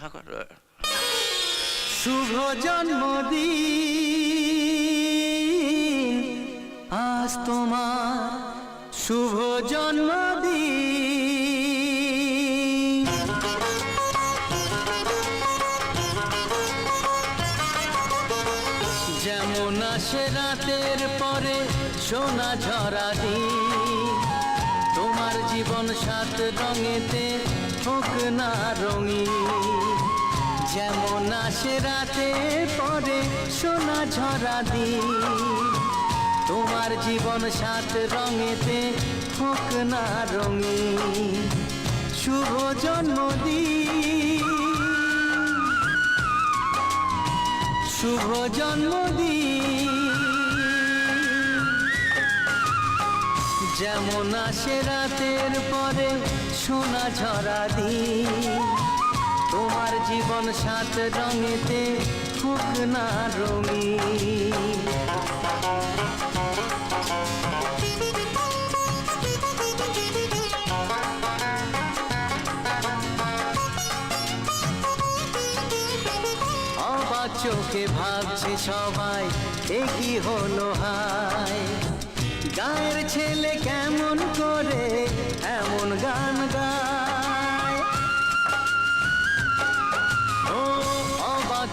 ঠাকুর শুভ জন্মদিন। আজ তোমার শুভ জন্মদিন। যেমন আসে রাতের পরে সোনা ঝরা দিন, তোমার জীবন সাত রঙেতে হোক না রঙিন। যেমন আসে রাতে পরে সোনা ঝরা দিন। তোমার জীবন সাত রঙেতে হোক না রঙিন। শুভ জন্মদিন। শুভ জন্মদিন। যেমন আসে রাতের পরে সোনা ঝরা দিন, তোমার জীবন সাত রঙেতে হোক না অবাক চোখে ভাবছে সবাই, এ হলো হায়? গায়ের ছেলে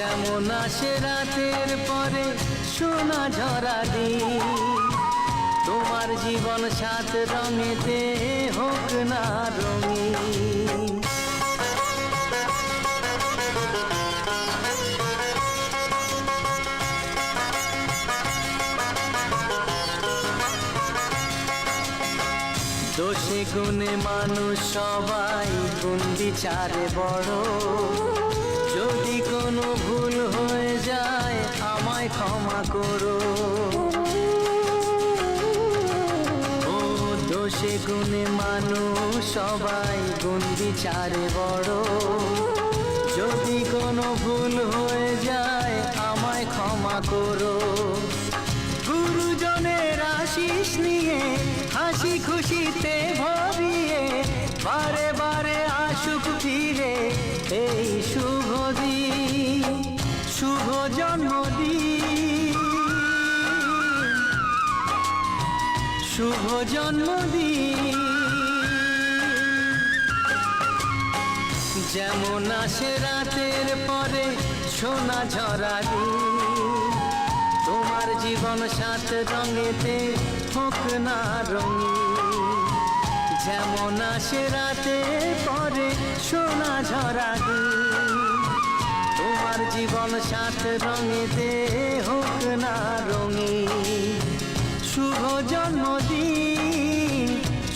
যেমন আসে রাতের পরে সোনা ঝরা দিন। তোমার জীবন সাত রঙেতে হোক না রঙিন। দোষে গুণে মানুষ সবাই গুণ বিচারে বড়। দোষে গুণে মানুষ, সবাই গুণ বিচারে বড়। যদি কোনো ভুল হয়ে যায়, আমায় ক্ষমা করো। গুরুজনের আশিস নিয়ে, হাসি খুশিতে ভরিয়ে, বারে বারে আসুক ফিরে, এই শুভ দিন, শুভ জন্মদিন। শুভ জন্মদিন। যেমন আসে রাতের পরে সোনা ঝরা তোমার জীবন সাত রঙেতে হোক না রঙিন। যেমন আসে রাতে পরে সোনা ঝরা তোমার জীবন সাত রঙেতে হোক না